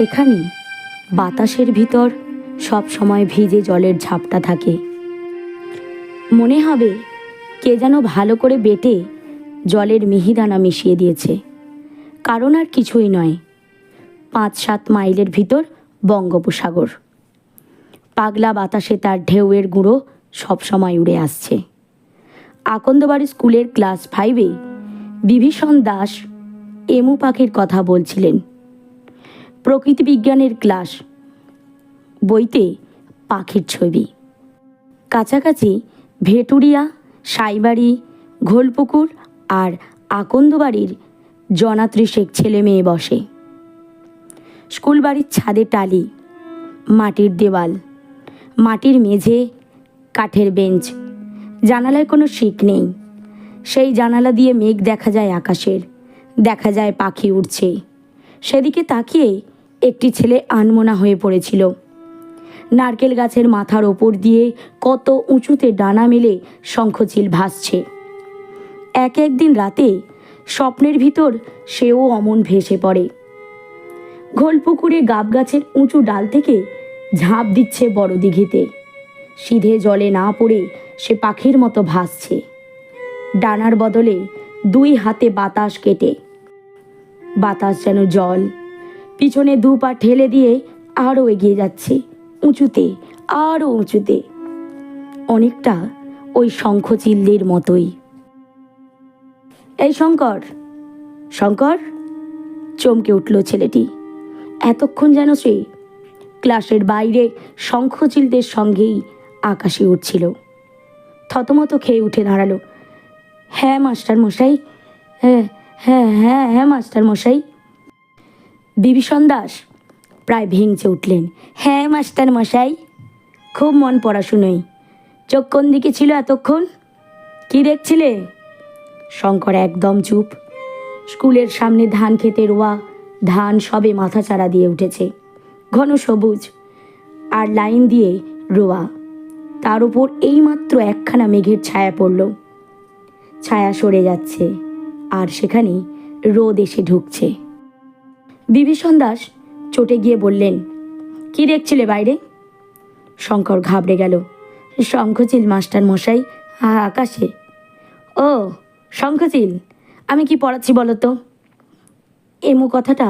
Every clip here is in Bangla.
এখানে বাতাসের ভিতর সব সময় ভিজে জলের ঝাপটা থাকে। মনে হবে কে যেন ভালো করে বেটে জলের মিহিদানা মিশিয়ে দিয়েছে। কারণ আর কিছুই নয়। পাঁচ সাত মাইলের ভিতর বঙ্গোপসাগর। পাগলা বাতাসে তার ঢেউয়ের গুঁড়ো সবসময় উড়ে আসছে। আকন্দবাড়ি স্কুলের ক্লাস ফাইভে বিভীষণ দাস এমু পাখির কথা বলছিলেন। প্রকৃতি বিজ্ঞানের ক্লাস বইতে পাখির ছবি। কাছাকাছি ভেটুরিয়া, সাইবাড়ি, ঘোলপুকুর আর আকন্দবাড়ির জনাত্রিশেক ছেলে মেয়ে বসে। স্কুল বাড়ির ছাদে টালি, মাটির দেওয়াল, মাটির মেঝে, কাঠের বেঞ্চ। জানালায় কোনো শিক নেই। সেই জানালা দিয়ে মেঘ দেখা যায় আকাশের, দেখা যায় পাখি উড়ছে। সেদিকে তাকিয়ে একটি ছেলে আনমোনা হয়ে পড়েছিল। নারকেল গাছের মাথার ওপর দিয়ে কত উঁচুতে ডানা মেলে শঙ্খচিল ভাসছে। এক একদিন রাতে স্বপ্নের ভিতর সেও অমন ভেসে পড়ে। ঘোলপুকুরে গাব গাছের উঁচু ডাল থেকে ঝাঁপ দিচ্ছে বড় দিঘিতে সিধে জলে না পড়ে সে পাখির মতো ভাসছে। ডানার বদলে দুই হাতে বাতাস কেটে। বাতাস যেন জল পিছনে দু পা ঠেলে দিয়ে আরও এগিয়ে যাচ্ছে, উঁচুতে আরও উঁচুতে। অনেকটা ওই শঙ্খচিল্লির মতোই। এই শঙ্কর শঙ্কর! চমকে উঠল ছেলেটি। এতক্ষণ যেন সে ক্লাসের বাইরে শঙ্খচিলদের সঙ্গেই আকাশে উঠছিল। থতমত খেয়ে উঠে দাঁড়াল। হ্যাঁ মাস্টার মশাই হ্যাঁ হ্যাঁ হ্যাঁ হ্যাঁ মাস্টার মশাই বিভীষণ দাস? প্রায় ভেঙচে উঠলেন। হ্যাঁ মাস্টার মশাই। খুব মন পড়াশুনোই চোখ কোন দিকে ছিল এতক্ষণ? কি দেখছিলে? শঙ্কর একদম চুপ। স্কুলের সামনে ধান খেতে রোয়া, ধান সবে মাথা চারা দিয়ে উঠেছে। ঘন সবুজ। আর লাইন দিয়ে রোয়া। তার উপর এইমাত্র একখানা মেঘের ছায়া পড়ল। ছায়া সরে যাচ্ছে। আর সেখানে রোদ এসে ঢুকছে। বিভীষণ দাস চটে গিয়ে বললেন, কি দেখছিলে বাইরে? শঙ্কর ঘাবড়ে গেল, শঙ্খচিল, মাস্টার মশাই আকাশে। ও, শঙ্খচিল, আমি কি পড়াচ্ছি বলো তো? এমু কথাটা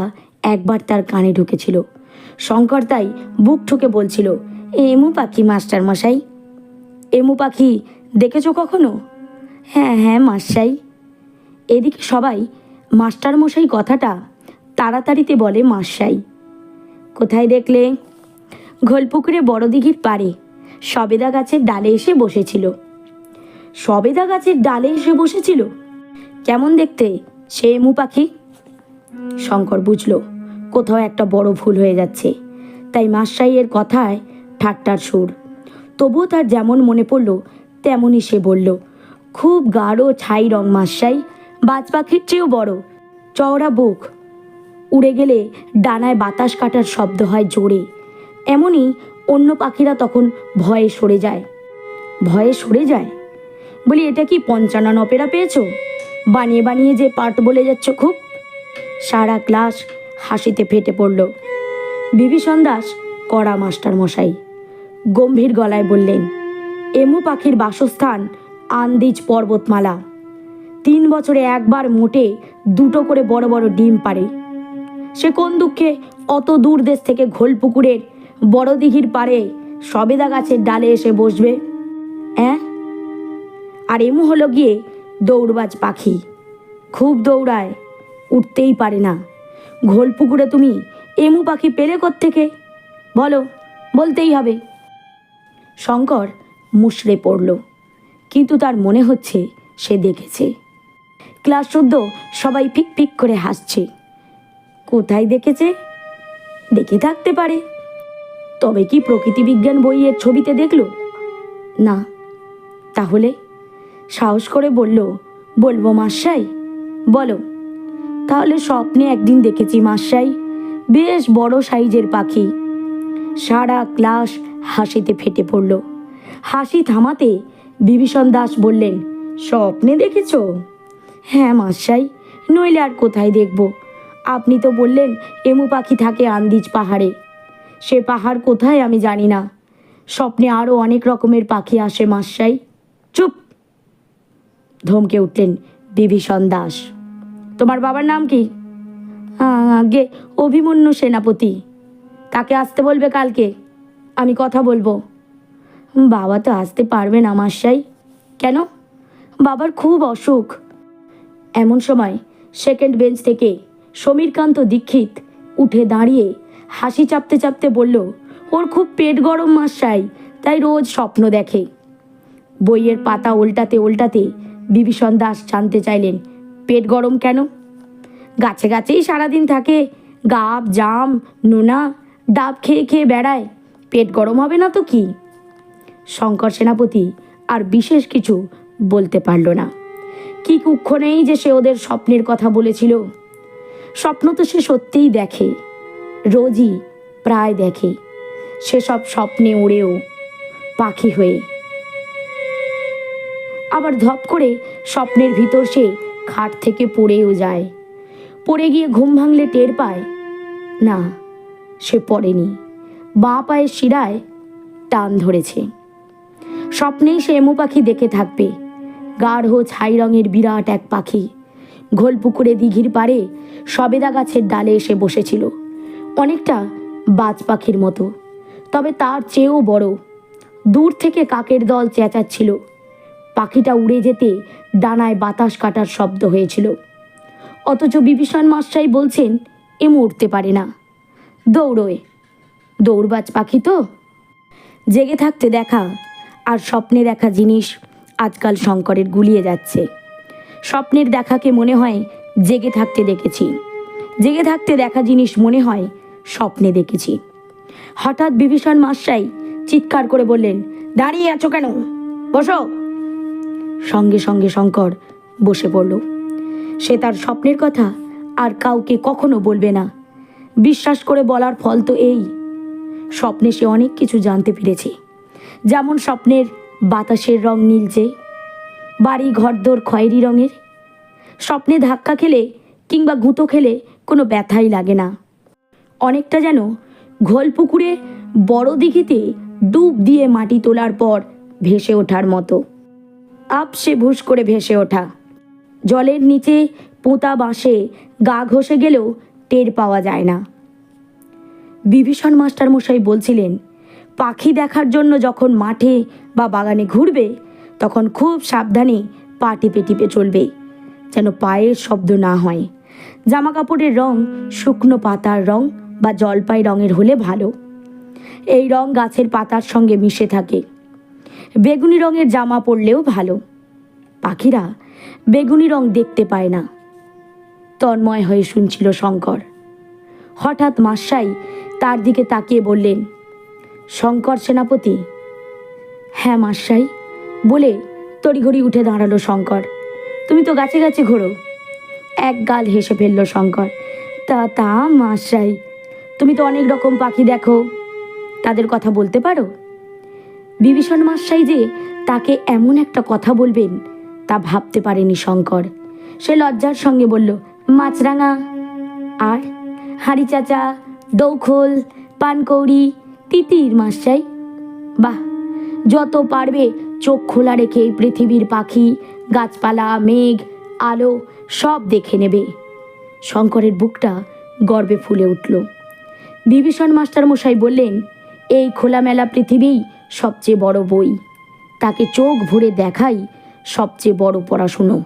একবার তার কানে ঢুকেছিল। শঙ্কর তাই বুক ঠুকে বলছিল, এমু পাখি, মাস্টার মশাই। এমু পাখি দেখেছ কখনো? হ্যাঁ হ্যাঁ মাস্টাই এদিকে সবাই মাস্টার মশাই কথাটা তাড়াতাড়িতে বলে মাসাই কোথায় দেখলে? ঘোলপুকুরে বড় দিঘির পাড়ে সবেদা গাছের ডালে এসে বসেছিল। সবেদা গাছের ডালে এসে বসেছিল? কেমন দেখতে? সে এমু পাখি? শঙ্কর বুঝল, কোথাও একটা বড় ভুল হয়ে যাচ্ছে। তাই মাসাইয়ের কথায় ঠাট্টার সুর। তবুও তার যেমন মনে পড়ল তেমনই সে বলল, খুব গাঢ়, ছাই রং মাসাই বাজ পাখির চেয়েও বড়। চওড়া বুক। উড়ে গেলে ডানায় বাতাস কাটার শব্দ হয় জোরে। এমনই অন্য পাখিরা তখন ভয়ে সরে যায়। ভয়ে সরে যায়? বলি, এটা কি পঞ্চানন অপেরা পেয়েছ? বানিয়ে বানিয়ে যে পাঠ বলে যাচ্ছ খুব? সারা ক্লাস হাসিতে ফেটে পড়ল। বিভীষণ দাস, কড়া মাস্টার মশাই গম্ভীর গলায় বললেন, এমু পাখির বাসস্থান আন্দিজ পর্বতমালা। তিন বছরে একবার মোটে দুটো করে বড় বড় ডিম পারে সে কোন দুঃখে অত দূর দেশ থেকে ঘোল পুকুরের বড় দিঘির পাড়ে সবেদা গাছের ডালে এসে বসবে? হ্যাঁ আর এমু হলো গিয়ে দৌড়বাজ পাখি। খুব দৌড়ায়, উঠতেই পারে না। ঘোল পুকুরে তুমি এমু পাখি পেলে থেকে বলো, বলতেই হবে। শঙ্কর মুশড়ে পড়ল, কিন্তু তার মনে হচ্ছে সে দেখেছে। ক্লাস শুদ্ধ সবাই ফিক ফিক করে হাসছে। কোথায় দেখেছে? দেখে থাকতে পারে। তবে কি প্রকৃতি বিজ্ঞান বইয়ের ছবিতে দেখল? না। তাহলে সাহস করে বলল, বলব মাসাই বলো। তাহলে স্বপ্নে একদিন দেখেছি মাসাই বেশ বড় সাইজের পাখি। সারা ক্লাস হাসিতে ফেটে পড়ল। হাসি থামাতে বিভীষণ দাস বললেন, স্বপ্নে দেখেছ? হ্যাঁ মাসাই নইলে আর কোথায় দেখব? আপনি তো বললেন, এমু পাখি থাকে আন্দিজ পাহাড়ে। সে পাহাড় কোথায় আমি জানি না। স্বপ্নে আরও অনেক রকমের পাখি আসে মাসাই চুপ! ধমকে উঠলেন বিভীষণ দাস। তোমার বাবার নাম কি? আগে অভিমন্যু সেনাপতি। তাকে আসতে বলবে কালকে। আমি কথা বলব। বাবা তো আসতে পারবে না মাসাই কেন? বাবার খুব অসুখ। এমন সময় সেকেন্ড বেঞ্চ থেকে সমীরকান্ত দীক্ষিত উঠে দাঁড়িয়ে হাসি চাপতে চাপতে বলল, ওর খুব পেট গরম মাসাই তাই রোজ স্বপ্ন দেখে। বইয়ের পাতা উল্টাতে উল্টাতে বিভীষণ দাস জানতে চাইলেন, পেট গরম কেন? গাছে গাছেই সারাদিন থাকে, গাব, জাম, নোনা, ডাব খেয়ে খেয়ে বেড়ায়, পেট গরম হবে না তো কি? শঙ্কর সেনাপতি আর বিশেষ কিছু বলতে পারল না। কি কুক্ষণেই যে সে ওদের স্বপ্নের কথা বলেছিল স্বপ্ন তো সে সত্যিই দেখে, রোজই প্রায় দেখে। সেসব স্বপ্নে উড়েও পাখি হয়ে। আবার ধপ করে স্বপ্নের ভিতর সে খাট থেকে পড়েও যায়। পড়ে গিয়ে ঘুম ভাঙলে টের পায়, না, সে পড়েনি। বা পায়ের শিরায় টান ধরেছে। স্বপ্নেই সে এমু পাখি দেখে থাকবে, গাঢ় ছাই রঙের বিরাট এক পাখি। ঘোলপুকুরে দিঘির পাড়ে সবেদা গাছের ডালে এসে বসেছিল। অনেকটা বাজ পাখির মতো। তবে তার চেয়েও বড়। দূর থেকে কাকের দল চেঁচাচ্ছিল। পাখিটা উড়ে যেতে ডানায় বাতাস কাটার শব্দ হয়েছিল। অথচ বিভীষণ মাস্টাই বলছেন এমু উঠতে পারে না। দৌড়োয়। দৌড়বাজ পাখি তো? জেগে থাকতে দেখা আর স্বপ্নে দেখা জিনিস আজকাল শঙ্করের গুলিয়ে যাচ্ছে। স্বপ্নের দেখাকে মনে হয় জেগে থাকতে দেখেছি। জেগে থাকতে দেখা জিনিস মনে হয় স্বপ্নে দেখেছি। হঠাৎ বিভীষণ মাস্টাই চিৎকার করে বললেন, দাঁড়িয়ে আছো কেন? বসো। সঙ্গে সঙ্গে শঙ্কর বসে পড়ল। সে তার স্বপ্নের কথা আর কাউকে কখনো বলবে না। বিশ্বাস করে বলার ফল তো এই। স্বপ্নে সে অনেক কিছু জানতে পেরেছে। যেমন স্বপ্নের বাতাসের রং নীলচে বাড়ি ঘরদোর খয়েরি রঙের। স্বপ্নে ধাক্কা খেলে কিংবা গুঁতো খেলে কোনো ব্যথাই লাগে না। অনেকটা যেন ঘোল পুকুরে বড় দিঘিতে ডুব দিয়ে মাটি তোলার পর ভেসে ওঠার মতো। আপসে ভুস করে ভেসে ওঠা। জলের নিচে পোঁতা বাঁশে গা ঘষে গেলেও টের পাওয়া যায় না। বিভীষণ মাস্টার মশাই বলছিলেন, পাখি দেখার জন্য যখন মাঠে বা বাগানে ঘুরবে তখন খুব সাবধানে পা টিপে টিপে চলবে, যেন পায়ের শব্দ না হয়। জামা কাপড়ের রং শুকনো পাতার রং বা জলপাই রঙের হলে ভালো। এই রং গাছের পাতার সঙ্গে মিশে থাকে। বেগুনি রঙের জামা পরলেও ভালো। পাখিরা বেগুনি রং দেখতে পায় না। তন্ময় হয়ে শুনছিল শঙ্কর। হঠাৎ মাসাই তার দিকে তাকিয়ে বললেন, শঙ্কর সেনাপতি? হ্যাঁ মাসাই বলে তড়িঘড়ি উঠে দাঁড়াল শঙ্কর। তুমি তো গাছে গাছে ঘোরো। এক গাল হেসে ফেলল শঙ্কর। তা তা মাসাই তুমি তো অনেক রকম পাখি দেখো। তাদের কথা বলতে পারো? বিভীষণ মাসাই যে তাকে এমন একটা কথা বলবেন, তা ভাবতে পারেনি শঙ্কর। সে লজ্জার সঙ্গে বলল, মাছরাঙা, আর? হাঁড়ি চাচা, দৌখোল, পানকৌড়ি, তিতির মাসাই বাহ, যত পারবে চোখ খোলা রেখে পৃথিবীর পাখি, গাছপালা, মেঘ, আলো সব দেখে নেবে। শঙ্করের বুকটা গর্বে ফুলে উঠল। বিভীষণ মাস্টার মশাই বললেন, এই খোলামেলা পৃথিবী সবচেয়ে বড় বই। তাকে চোখ ভরে দেখাই সবচেয়ে বড় পড়াশুনো।